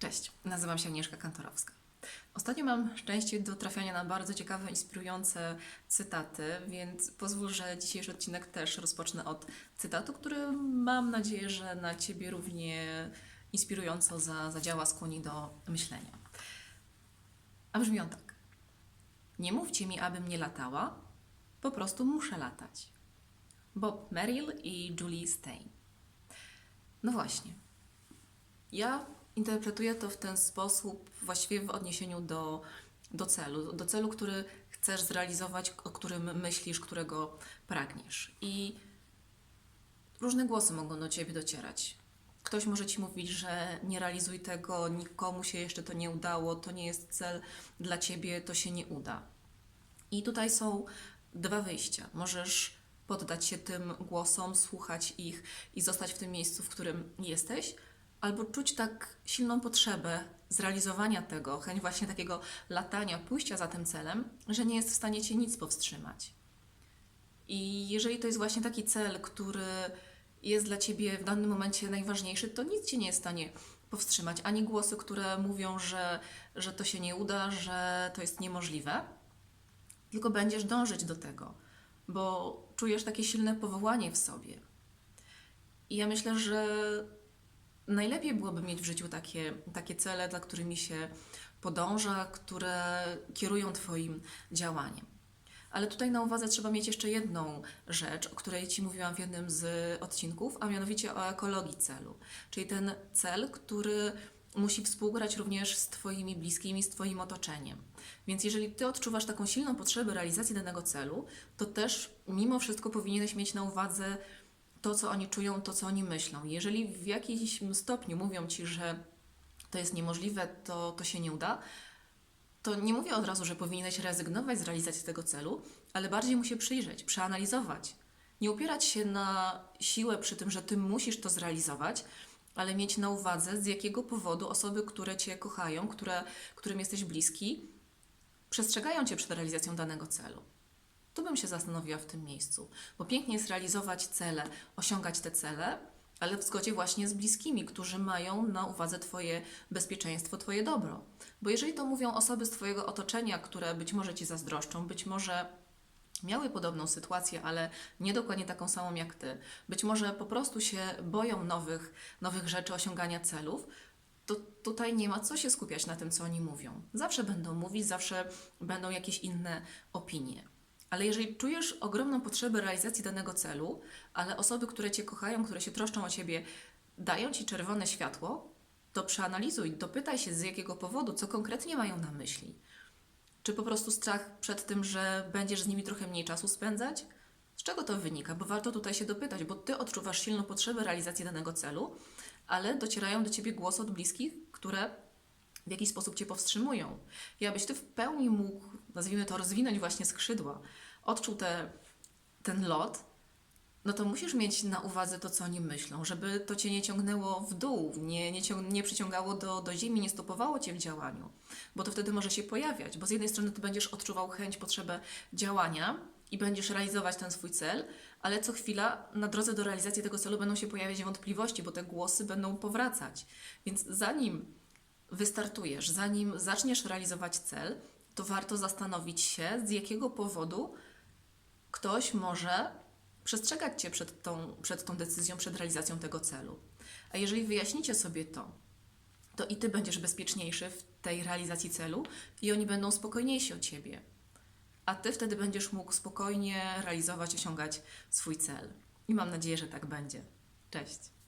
Cześć, nazywam się Agnieszka Kantorowska. Ostatnio mam szczęście do trafiania na bardzo ciekawe, inspirujące cytaty, więc pozwól, że dzisiejszy odcinek też rozpocznę od cytatu, który mam nadzieję, że na Ciebie równie inspirująco za, zadziała, skłoni do myślenia. A brzmi on tak. Nie mówcie mi, abym nie latała, po prostu muszę latać. Bob Merrill i Julie Stein. No właśnie. Ja interpretuję to w ten sposób, właściwie w odniesieniu do, do celu, do celu, który chcesz zrealizować, o którym myślisz, którego pragniesz. I różne głosy mogą do ciebie docierać. Ktoś może ci mówić, że nie realizuj tego, nikomu się jeszcze to nie udało, to nie jest cel dla ciebie, to się nie uda. I tutaj są dwa wyjścia. Możesz poddać się tym głosom, słuchać ich i zostać w tym miejscu, w którym jesteś, albo czuć tak silną potrzebę zrealizowania tego, chęć właśnie takiego latania, pójścia za tym celem, że nie jest w stanie cię nic powstrzymać. I jeżeli to jest właśnie taki cel, który jest dla ciebie w danym momencie najważniejszy, to nic cię nie jest w stanie powstrzymać. Ani głosy, które mówią, że, że to się nie uda, że to jest niemożliwe, tylko będziesz dążyć do tego, bo czujesz takie silne powołanie w sobie. I ja myślę, że najlepiej byłoby mieć w życiu takie, takie cele, dla którymi się podąża, które kierują Twoim działaniem. Ale tutaj na uwadze trzeba mieć jeszcze jedną rzecz, o której Ci mówiłam w jednym z odcinków, a mianowicie o ekologii celu. Czyli ten cel, który musi współgrać również z Twoimi bliskimi, z Twoim otoczeniem. Więc jeżeli Ty odczuwasz taką silną potrzebę realizacji danego celu, to też mimo wszystko powinieneś mieć na uwadze to, co oni czują, to, co oni myślą. Jeżeli w jakimś stopniu mówią Ci, że to jest niemożliwe, to, to się nie uda, to nie mówię od razu, że powinieneś rezygnować z realizacji tego celu, ale bardziej mu się przyjrzeć, przeanalizować. Nie opierać się na siłę przy tym, że ty musisz to zrealizować, ale mieć na uwadze, z jakiego powodu osoby, które cię kochają, które, którym jesteś bliski, przestrzegają cię przed realizacją danego celu. Tu bym się zastanowiła w tym miejscu, bo pięknie jest realizować cele, osiągać te cele, ale w zgodzie właśnie z bliskimi, którzy mają na uwadze Twoje bezpieczeństwo, Twoje dobro. Bo jeżeli to mówią osoby z Twojego otoczenia, które być może Ci zazdroszczą, być może miały podobną sytuację, ale nie dokładnie taką samą jak Ty, być może po prostu się boją nowych, nowych rzeczy, osiągania celów, to tutaj nie ma co się skupiać na tym, co oni mówią. Zawsze będą mówić, zawsze będą jakieś inne opinie. Ale jeżeli czujesz ogromną potrzebę realizacji danego celu, ale osoby, które Cię kochają, które się troszczą o Ciebie, dają Ci czerwone światło, to przeanalizuj, dopytaj się z jakiego powodu, co konkretnie mają na myśli. Czy po prostu strach przed tym, że będziesz z nimi trochę mniej czasu spędzać? Z czego to wynika? Bo warto tutaj się dopytać, bo Ty odczuwasz silną potrzebę realizacji danego celu, ale docierają do Ciebie głosy od bliskich, które w jakiś sposób Cię powstrzymują. I abyś Ty w pełni mógł, nazwijmy to, rozwinąć właśnie skrzydła, odczuł te, ten lot, no to musisz mieć na uwadze to, co oni myślą, żeby to Cię nie ciągnęło w dół, nie, nie, nie przyciągało do, do ziemi, nie stopowało Cię w działaniu, bo to wtedy może się pojawiać, bo z jednej strony Ty będziesz odczuwał chęć, potrzebę działania i będziesz realizować ten swój cel, ale co chwila na drodze do realizacji tego celu będą się pojawiać wątpliwości, bo te głosy będą powracać. Więc zanim wystartujesz, zanim zaczniesz realizować cel, to warto zastanowić się, z jakiego powodu ktoś może przestrzegać Cię przed tą, przed tą decyzją, przed realizacją tego celu. A jeżeli wyjaśnicie sobie to, to i Ty będziesz bezpieczniejszy w tej realizacji celu i oni będą spokojniejsi o Ciebie. A Ty wtedy będziesz mógł spokojnie realizować, osiągać swój cel. I mam nadzieję, że tak będzie. Cześć!